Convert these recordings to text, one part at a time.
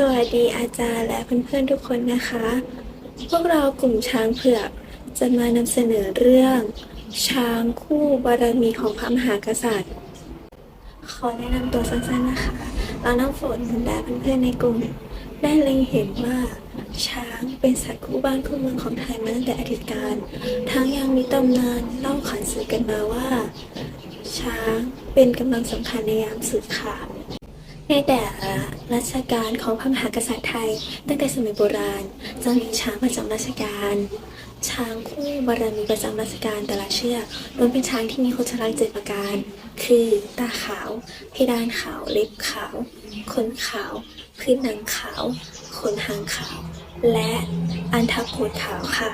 สวัสดีอาจารย์และเพื่อนๆทุกคนนะคะ พวกเรากลุ่มช้างเผือกจะมานำเสนอเรื่อง ช้างคู่บารมีของพระมหากษัตริย์ ขอแนะนำตัวสั้นๆนะคะ เราน้ำฝนและเพื่อนๆในกลุ่ม ได้เล็งเห็นว่าช้างเป็นสัตว์คู่บ้านคู่เมืองของไทยมาตั้งแต่อดีตการ ทั้งยังมีตำนานเล่าขานสืบกันมาว่า ช้างเป็นกำลังสำคัญในยามสืบขาด ในแต่ละรัชกาลของพระมหากษัตริย์ไทย ตั้งแต่สมัยโบราณจะมีช้างประจำราชการ ช้างคู่บารมีประจำราชการแต่ละเชือกล้วนเป็นช้างที่มีโคชลักษณ์เจ็ดประการ คือตาขาวเพดานขาวเล็บขาวขนขาว พื้นหนังขาวขนหางขาว และอันทโกดขาวค่ะ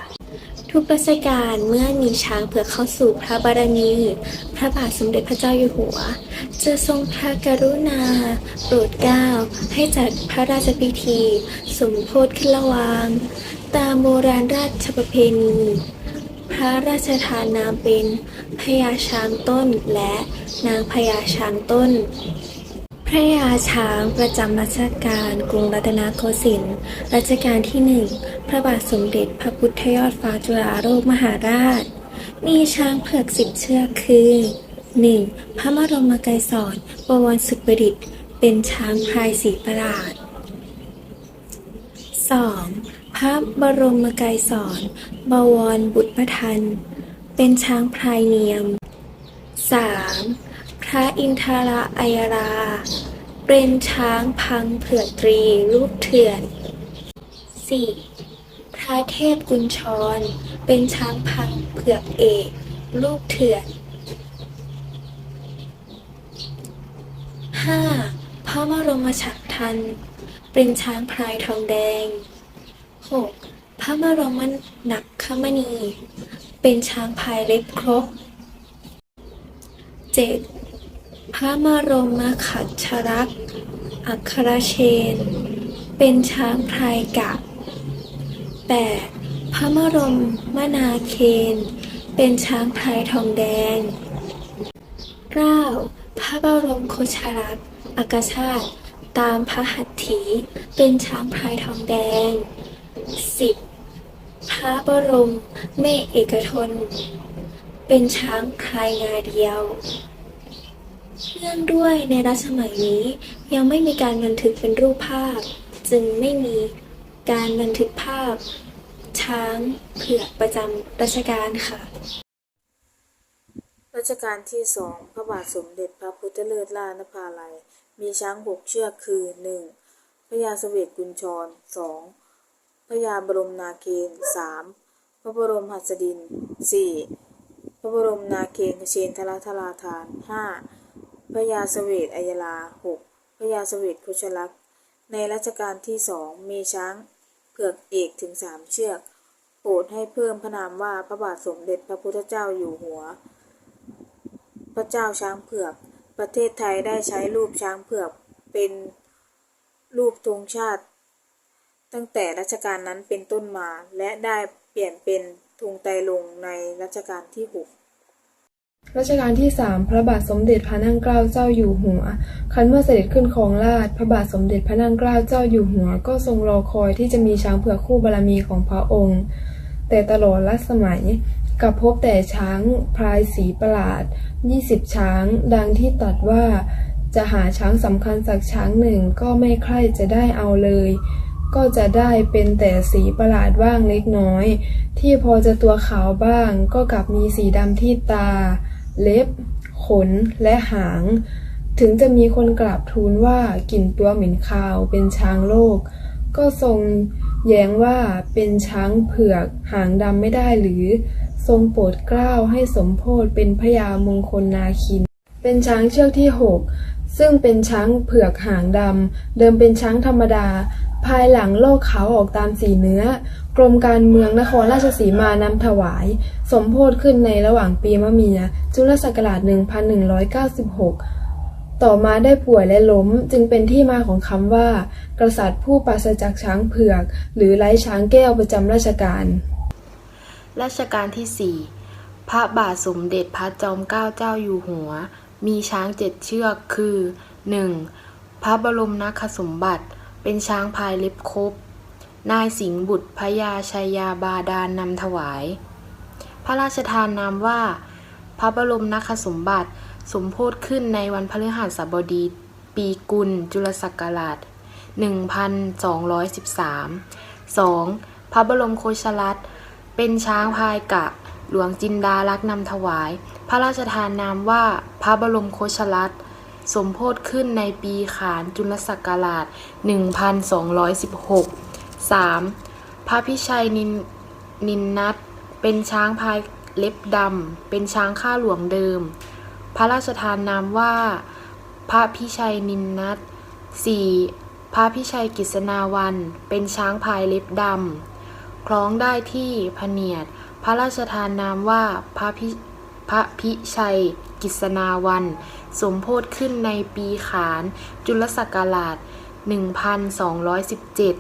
ทุกรัชกาลเมื่อมีช้างเผือกเข้าสู่พระบารมีพระบาทสมเด็จพระเจ้าอยู่หัว จะทรงพระกรุณา โปรดเกล้าให้จัดพระราชพิธี สมโพธิขึ้นระวาง ตามโบราณราชประเพณี พระราชทานนามเป็นพญาช้างต้นและนางพญาช้างต้น พระยาช้างประจำรัชกาลกรุงรัตนโกสินทร์รัชกาลที่หนึ่งพระบาทสมเด็จพระพุทธยอดฟ้าจุฬาโลกมหาราช มีช้างเผือกสิบเชือกคือ 1. พระบรมไกรสอนบวรสุประดิษฐ์เป็นช้างพลายสีประหลาด 2. พระบรมไกรสอนบวรบุตรประทัน เป็นช้างพลายเนียม 3. พระอินทราอัยรา เป็นช้างพังเผือกตรีรูปเถื่อน 4. พระเทพกุญชร เป็นช้างพังเผือกเอกรูปเถื่อน 5. พระบรมฉัตรทัน เป็นช้างพลายทองแดง 6. พระบรมนักขมณี เป็นช้างพายเล็บครบ 7. พระบรมขัชชรักษ์อัครเชน เป็นช้างพลายกะ 8. พระบรมมนาเคน เป็นช้างพลายทองแดง 9. พระบรมโคชรักษ์อากาชาติตามพระหัตถี เป็นช้างพลายทองแดง 10. พระบรมเมฆเอกชนเป็นช้างพลายงาเดียว เนื่องด้วยในรัชสมัยนี้ยังไม่มีการบันทึกเป็นรูปภาพ จึงไม่มีการบันทึกภาพ ช้างเผือกประจำรัชกาลค่ะ รัชกาลที่สองพระบาทสมเด็จพระพุทธเลิศล่านภาลัย มีช้างหกเชือกคือหนึ่งพระยาเสวตกุญชรสองพระยาบรมนาเกณสามพระบรมหัสดินสี่พระบรมนาเกณเชนทราธราทานห้า พระยาเวตอัยราหกพระยาเวตโคชลักษ์ในรัชกาลที่สองมีช้างเผือกเอกถึงสามเชือก โปรดให้เพิ่มพระนามว่าพระบาทสมเด็จพระพุทธเจ้าอยู่หัว พระเจ้าช้างเผือก ประเทศไทยได้ใช้รูปช้างเผือกเป็นรูปธงชาติ ตั้งแต่รัชกาลนั้นเป็นต้นมาและได้เปลี่ยนเป็นธงไตลงในรัชกาลที่6 รัชกาลที่3พระบาทสมเด็จพระนั่งเกล้าเจ้าอยู่หัว ครั้นเมื่อเสด็จขึ้นครองราชพระบาทสมเด็จพระนั่งเกล้าเจ้าอยู่หัว ก็ทรงรอคอยที่จะมีช้างเผือกคู่บารมีของพระองค์ แต่ตลอดรัชสมัยกลับพบแต่ช้างพลายสีประหลาด 20 ช้าง ดังที่ตัดว่าจะหาช้างสำคัญสักช้างหนึ่งก็ไม่ใคร่จะได้เอาเลย ก็จะได้เป็นแต่สีประหลาดบ้างเล็กน้อย ที่พอจะตัวขาวบ้าง ก็กลับมีสีดำที่ตา เล็บ ขน และหาง ถึงจะมีคนกราบทูลว่ากลิ่นตัวเหม็นคาวเป็นช้างโลก ก็ทรงแย้งว่าเป็นช้างเผือกหางดำไม่ได้หรือ ทรงโปรดเกล้าให้สมโพธเป็นพญามงคลนาคิน เป็นช้างเชือกที่6ซึ่งเป็นช้างเผือกหางดำ เดิมเป็นช้างธรรมดา ภายหลังโลกขาออกตามสีเนื้อ กรมการเมืองนครราชสีมานำถวาย สมโพธขึ้นในระหว่างปีมะเมีย จุลศักราช 1196 ต่อมาได้ป่วยและล้มจึงเป็นที่มาของคำว่า กษัตริย์ผู้ปราศจากช้างเผือก หรือไร้ช้างแก้วประจำราชการ รัชกาลที่ 4 พระบาทสมเด็จพระจอมเกล้าเจ้าอยู่หัว มีช้างเจ็ดเชือกคือ 1. พระบรมนาคสมบัติ เป็นช้างพายเล็บคบ นายสิงห์บุตรพระยาชัยาบาดาลนำถวาย พระราชทานนามว่า พระบรมนคสมบัติสมโพธิขึ้นในวันพฤหัสบดี ปีกุล จุลศักราช 1213 2. พระบรมโคชลัดเป็นช้างพายกะ หลวงจินดาลักนำถวาย พระราชทานนามว่า พระบรมโคชลัด สมโพธิขึ้นในปีขานจุลศักราช 1216 3. พระพิชัยนินนินนัทเป็นช้างพายเล็บดำ เป็นช้างข้าหลวงเดิม พระราชทานนามว่า พระพิชัยนินนัท 4. พระพิชัยกิษณาวัน เป็นช้างพายเล็บดำ คล้องได้ที่พเนียด พระราชทานนามว่าพระพิพระพิชัยกิษณาวัน สมโพธิขึ้นในปีขาน จุลศักราช 1217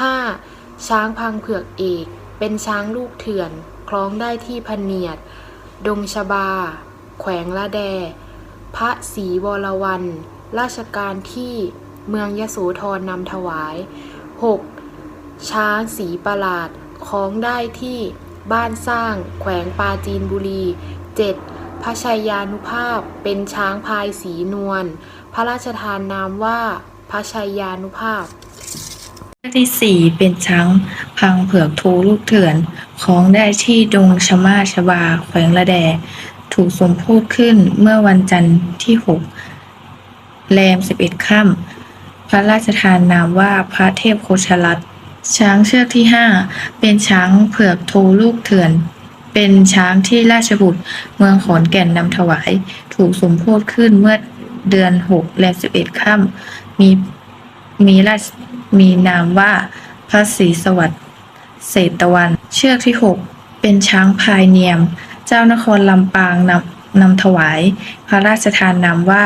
5. ช้างพังเผือกเอก เป็นช้างลูกเถื่อน คล้องได้ที่พเนียด ดงชบา แขวงละแด พระศรีวรวัน ราชการที่เมืองยโสธรนำถวาย 6. ช้างสีประหลาด คล้องได้ที่บ้านสร้าง แขวงปาจีนบุรี 7. พระชัยยานุภาพเป็นช้างพายสีนวล พระราชทานนามว่าพระชัยยานุภาพที่สี่เป็นช้างพังเผือกทูลูกเถื่อนคล้องได้ที่ดงชมาชบาแขวงละแด ถูกสมโพธขึ้นเมื่อวันจันทร์ที่หกแรมสิบเอ็ดค่ำพระราชทานนามว่าพระเทพโคชลัดช้างเชือกที่ห้าเป็นช้างเผือกทูลูกเถื่อน เป็นช้างที่ราชบุตรเมืองขอนแก่นนำถวาย ถูกสมโพธิขึ้นเมื่อเดือนหกแรมสิบเอ็ดค่ำมีมีราชมีนามว่าพระศรีสวัสดิ์เศรษฐวัน เชือกที่6เป็นช้างพายเนียม เจ้านครลำปางนำนำถวาย พระราชทานนามว่า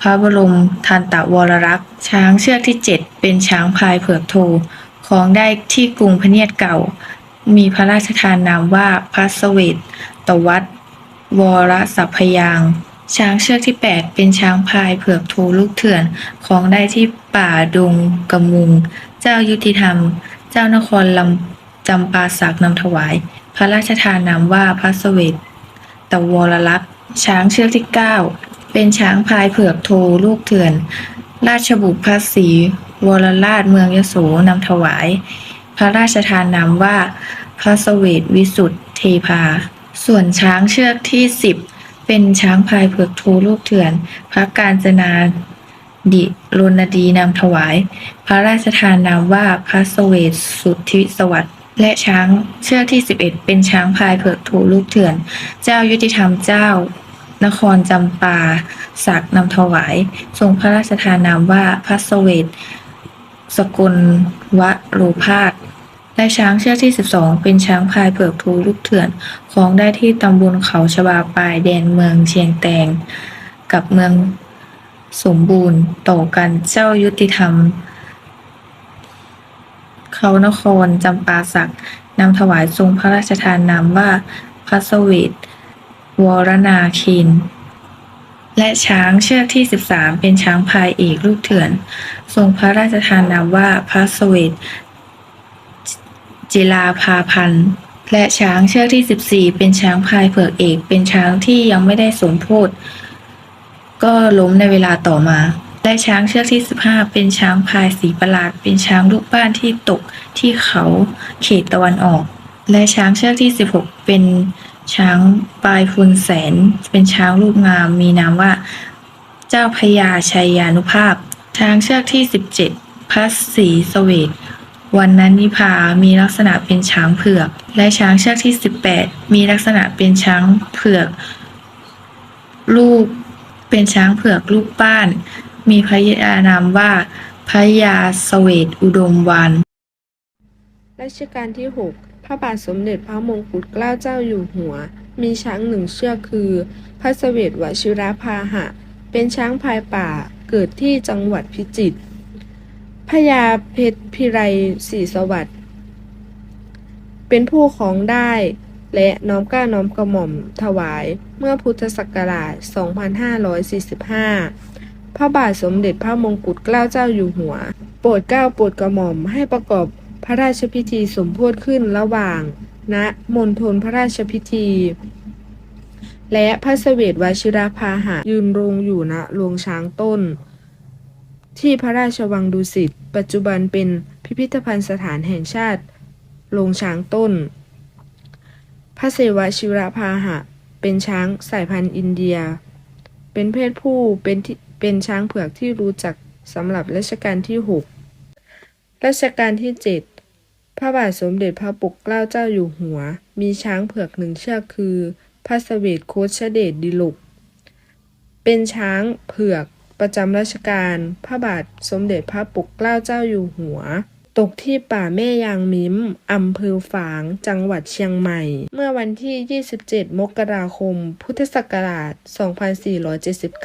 พระบรมทันตะวรรักษ์ช้างเชือกที่7เป็นช้างพายเผือกโทคล้องได้ที่กรุงพระเนียดเก่า มีพระราชทานนามว่าพระสเวตตวัตวรสัพพยาง ช้างเชือกที่ 8 เป็นช้างพายเผือกโทลูกเถื่อนคล้องได้ที่ป่าดงกำมุง เจ้ายุติธรรม เจ้านครลำจำปาสักนำถวาย พระราชทานนามว่าพระสเวตตวรลักษ์ช้างเชือกที่ 9 เป็นช้างพายเผือกโทลูกเถื่อน ราชบุตรพระศรีวรราชเมืองยโสนำถวาย พระราชทานนามว่า พระสเวตวิสุทธเทพา ส่วนช้างเชือกที่10เป็นช้างพายเผือกโทลูกเถื่อน พระการจนาดิรณดีนำถวาย พระราชทานนามว่าพระสเวตสุทธิสวัสดิ์และช้างเชือกที่ 11 เป็นช้างพายเผือกโทลูกเถื่อน เจ้ายุติธรรมเจ้า นครจำปาสักนำถวาย ทรงพระราชทานนามว่าพระสเวตสกุลวโรพาส และช้างเชือกที่ 12 เป็นช้างพายเผือกทูลูกเถื่อนคล้องได้ที่ตำบลเขาชบาปลายแดนเมืองเชียงแตง กับเมืองสมบูรณ์ต่อกันเจ้ายุติธรรม เขานครจำปาสักนำถวายทรงพระราชทานนามว่าพระสเวตวรนาคิน และช้างเชือกที่ 13 เป็นช้างพายเอกลูกเถื่อน ทรงพระราชทานนามว่าพระสเวต จิลาภาพันธ์ และช้างเชือกที่ 14 เป็นช้างพายเผือกเอก เป็นช้างที่ยังไม่ได้สมโพธก็ล้มในเวลาต่อมาและช้างเชือกที่ 15 เป็นช้างพายสีประหลาด เป็นช้างลูกบ้านที่ตกที่เขาเขตตะวันออก และช้างเชือกที่ 16 เป็นช้างปลายพุนแสน เป็นช้างลูกงาม มีนามว่า เจ้าพญาชัยยานุภาพ ช้างเชือกที่ 17พระศรีสเวต วันนั้นนิพามีลักษณะเป็นช้างเผือก และช้างเชือกที่ 18 มีลักษณะเป็นช้างเผือก ลูกเป็นช้างเผือกลูกป้าน มีพระยานามว่าพระยาสเวตอุดมวันรัชกาลที่ 6 พระบาทสมเด็จพระมงกุฎเกล้าเจ้าอยู่หัว มีช้างหนึ่งเชือกคือ พระเสวตวชิรพาหะ เป็นช้างพายป่าเกิดที่จังหวัดพิจิตร พญาเพชรพิไรศรีสวัสดิ์เป็นผู้ของได้และน้อมกล้าน้อมกระหม่อมถวายเมื่อพุทธศักราช 2545 พระบาทสมเด็จพระมงกุฎเกล้าเจ้าอยู่หัว โปรดเกล้าโปรดกระหม่อมให้ประกอบพระราชพิธีสมโพธิขึ้นระหว่างณมณฑลพระราชพิธี และพระเสวตวชิรพาหะยืนรงอยู่ณโรงช้างต้น ที่พระราชวังดุสิต ปัจจุบันเป็นพิพิธภัณฑ์สถานแห่งชาติโรงช้างต้น พระเสวชิรพาหะ เป็นช้างสายพันธุ์อินเดีย เป็นเพศผู้เป็นที่เป็นช้างเผือกที่รู้จักสำหรับรัชกาลที่ 6 รัชกาลที่ 7 พระบาทสมเด็จพระปกเกล้าเจ้าอยู่หัว มีช้างเผือกหนึ่งเชือกคือพระเสวตโคชเดชดิลก เป็นช้างเผือก ประจำรัชกาลพระบาทสมเด็จพระปกเกล้าเจ้าอยู่หัว ตกที่ป่าแม่ยางมิ้มอำเภอฝาง จังหวัดเชียงใหม่ เมื่อวันที่ 27 มกราคม พุทธศักราช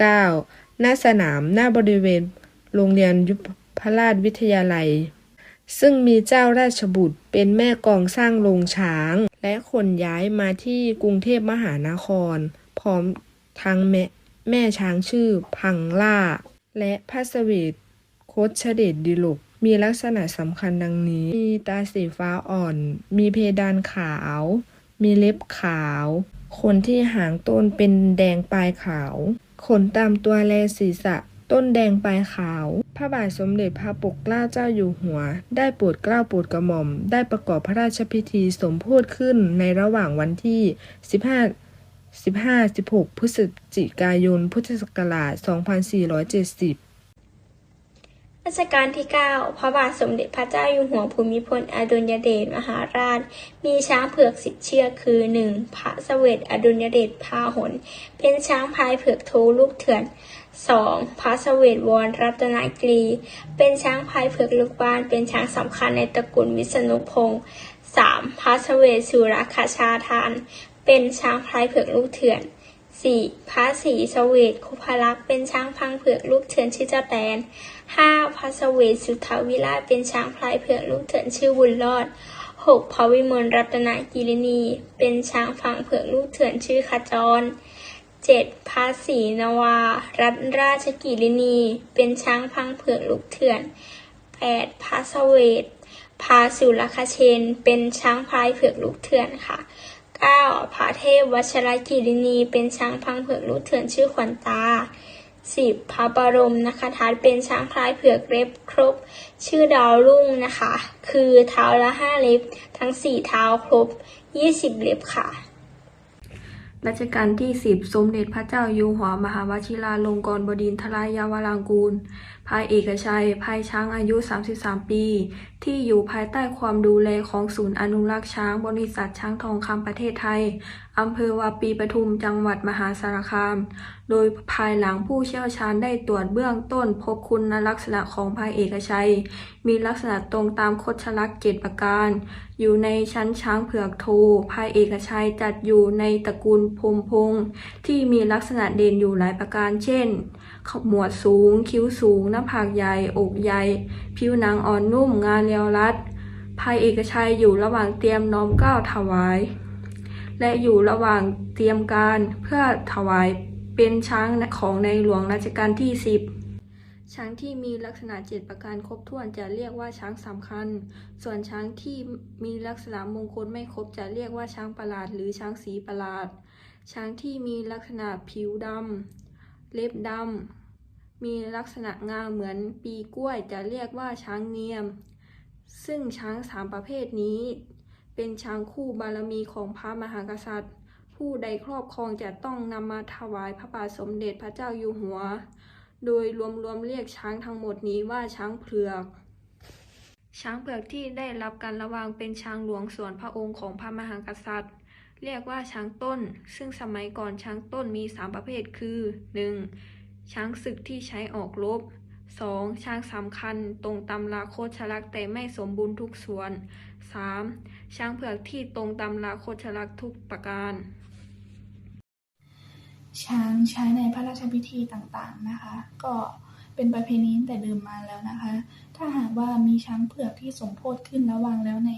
2479 ณ สนามหน้าบริเวณ โรงเรียนยุพราชวิทยาลัย ซึ่งมีเจ้าราชบุตรเป็นแม่กองสร้างโรงช้าง และขนย้ายมาที่กรุงเทพมหานคร พร้อมทั้งแม่ แม่ช้างชื่อพังล่า และพระเสวตโคชเดชดิลก มีลักษณะสำคัญดังนี้ มีตาสีฟ้าอ่อน มีเพดานขาว มีเล็บขาวขนที่หางต้นเป็นแดงปลายขาว ขนตามตัวแลศีรษะ ต้นแดงปลายขาว พระบาทสมเด็จพระปกเกล้าเจ้าอยู่หัว ได้โปรดเกล้าโปรดกระหม่อม ได้ประกอบพระราชพิธีสมโพธิขึ้นในระหว่างวันที่ 15 15-16 พฤศจิกายน พุทธศักราช 2470 รัชกาลที่ 9 พระบาทสมเด็จพระเจ้าอยู่หัวภูมิพล อดุลยเดชมหาราช มีช้างเผือกสิบเชือกคือ 1. พระเสวตอดุลยเดชพาหน เป็นช้างพายเผือกโทลูกเถื่อน 2. พระเสวตวรรัตนกรี เป็นช้างพายเผือกลูกบ้าน เป็นช้างสำคัญในตระกูลวิษณุพงศ์ 3. พระเสวตสุรคชาทาน เป็นช้างพลายเผือกลูกเถื่อน 4. พระศรีเสวตคุพลักษ์เป็นช้างพังเผือกลูกเถื่อนชื่อเจ้าแตน 5. พระเสวตสุทธาวิราชเป็นช้างพลายเผือกลูกเถื่อนชื่อบุญรอด 6. พระวิมลรัตนกิรินีเป็นช้างพังเผือกลูกเถื่อนชื่อขจร 7. พระศรีนวา รัตนราชกิรินี เป็นช้างพังเผือกลูกเถื่อน 8. พระเสวตพาสุรคเชน เป็นช้างพลายเผือกลูกเถื่อนค่ะ 9. พระเทพวัชรกิรินี เป็นช้างพังเผือกลูกเถื่อนชื่อขวัญตา 10. พระบรมนะคะทัดเป็นช้างพลายเผือกเล็บครบ ชื่อดาวรุ่งนะคะ คือเท้าละห้าเล็บ ทั้งสี่เท้าครบ 20 เล็บค่ะรัชกาลที่ 10 สมเด็จพระเจ้าอยู่หัวมหาวชิราลงกรณบดินทรายาวรางกูล ภายเอกชัย ภายช้างอายุ 33 ปี ที่อยู่ภายใต้ความดูแลของศูนย์อนุรักษ์ช้างบริษัทช้างทองคำประเทศไทย อำเภอวาปีปทุมจังหวัดมหาสารคาม โดยภายหลังผู้เชี่ยวชาญได้ตรวจเบื้องต้นพบคุณลักษณะของภายเอกชัย มีลักษณะตรงตามคดชลักษณ์เจ็ดประการ อยู่ในชั้นช้างเผือกโทภายเอกชัยจัดอยู่ในตระกูลพมพงที่มีลักษณะเด่นอยู่หลายประการ เช่นขมวดสูง คิ้วสูงหน้าผากใหญ่ อกใหญ่ ผิวหนังอ่อนนุ่ม งานเรียวรัด ภายเอกชัยอยู่ระหว่างเตรียมน้อมเกล้าถวาย และอยู่ระหว่างเตรียมการเพื่อถวายเป็นช้างของในหลวงรัชกาลที่ 10 ช้างที่มีลักษณะเจ็ดประการครบถ้วนจะเรียกว่าช้างสำคัญ ส่วนช้างที่มีลักษณะมงคลไม่ครบจะเรียกว่าช้างประหลาดหรือช้างสีประหลาด ช้างที่มีลักษณะผิวดำเล็บดำ มีลักษณะงาเหมือนปีกล้วยจะเรียกว่าช้างเนียม ซึ่งช้างสามประเภทนี้ เป็นช้างคู่บารมีของพระมหากษัตริย์ ผู้ใดครอบครองจะต้องนำมาถวายพระบาทสมเด็จพระเจ้าอยู่หัว โดยรวมๆเรียกช้างทั้งหมดนี้ว่าช้างเผือก ช้างเผือกที่ได้รับการระวางเป็นช้างหลวงส่วนพระองค์ของพระมหากษัตริย์เรียกว่าช้างต้น ซึ่งสมัยก่อนช้างต้นมีสามประเภทคือ 1. ช้างศึกที่ใช้ออกรบ 2. ช้างสำคัญตรงตำราโคชลักษ์แต่ไม่สมบูรณ์ทุกส่วน 3. ช้างเผือกที่ตรงตำราโคชลักษ์ทุกประการ ช้างใช้ในพระราชพิธีต่างๆนะคะ ก็เป็นประเพณีแต่เดิมมาแล้วนะคะ ถ้าหากว่ามีช้างเผือกที่สมโพธิขึ้นระว่างแล้วใน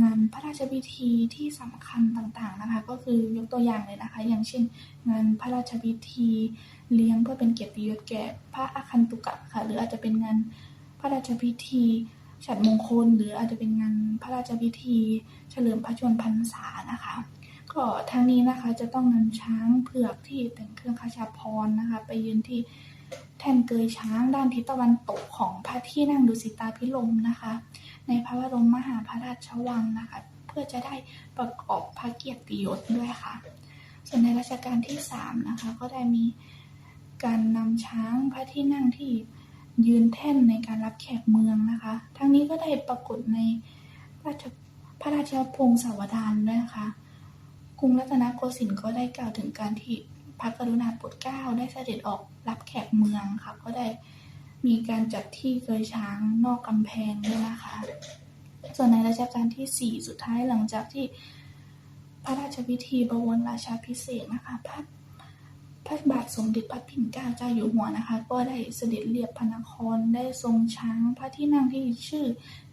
งานพระราชพิธีที่สำคัญต่างๆนะคะ ก็คือยกตัวอย่างเลยนะคะ อย่างเช่น งานพระราชพิธี เลี้ยงเพื่อเป็นเกียรติยศแก่พระอาคันตุกะค่ะ หรืออาจจะเป็นงานพระราชพิธีฉัตรมงคล หรืออาจจะเป็นงานพระราชพิธี เฉลิมพระชนพรรษานะคะ ก็ทั้งนี้นะคะจะต้องนำช้างเผือกที่แต่งเครื่องขชาพรนะคะ ไปยืนที่แท่นเกยช้างด้านทิศตะวันตกของพระที่นั่งดุสิตาพิรมนะคะ ในพระบรมมหาพระราชวังนะคะ เพื่อจะได้ประกอบพระเกียรติยศด้วยค่ะ ส่วนในรัชกาลที่สามนะคะก็ได้มี การนำช้างพระที่นั่งที่ยืนแท่นในการรับแขกเมืองนะคะ ทั้งนี้ก็ได้ปรากฏในราชพระราชพงศาวดารด้วยนะคะ กรุงรัตนโกสินทร์ก็ได้กล่าวถึงการที่พระกรุณาโปรดเกล้าได้เสด็จออกรับแขกเมืองค่ะ ก็ได้มีการจัดที่เกยช้างนอกกำแพงด้วยนะคะ ส่วนในรัชกาลที่ 4 สุดท้ายหลังจากที่พระราชพิธีบวรราชาพิเศษนะคะพระ พระบาทสมเด็จพระปิ่นเกล้าเจ้าอยู่หัวนะคะ ก็ได้เสด็จเรียบพระนครได้ทรงช้างพระที่นั่งที่ชื่อ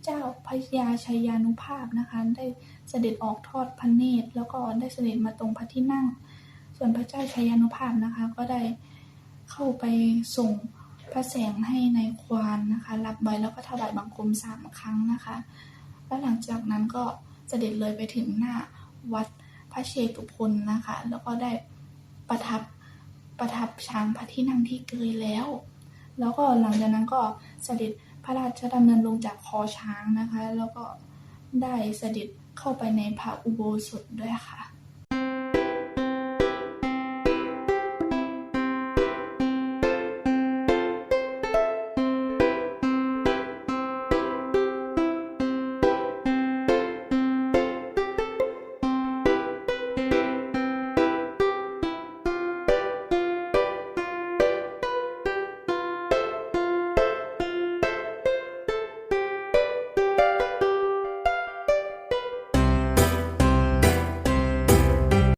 เจ้าพระยาชัยานุภาพนะคะ ได้เสด็จออกทอดพระเนตรแล้วก็ได้เสด็จมาตรงพระที่นั่ง ส่วนพระเจ้าชัยานุภาพนะคะ ก็ได้เข้าไปส่งพระแสงให้ในายควานนะคะ รับไว้แล้วก็ถวายบังคมสามครั้งนะคะแล้วหลังจากนั้นก็เสด็จเลยไปถึงหน้าวัดพระเชตุพนนะคะ แล้วก็ได้ประทับ ประทับช้างพระที่นั่งที่เกยแล้ว แล้วก็หลังจากนั้นก็เสด็จพระราชดำเนินลงจากคอช้างนะคะ แล้วก็ได้เสด็จเข้าไปในพระอุโบสถด้วยค่ะ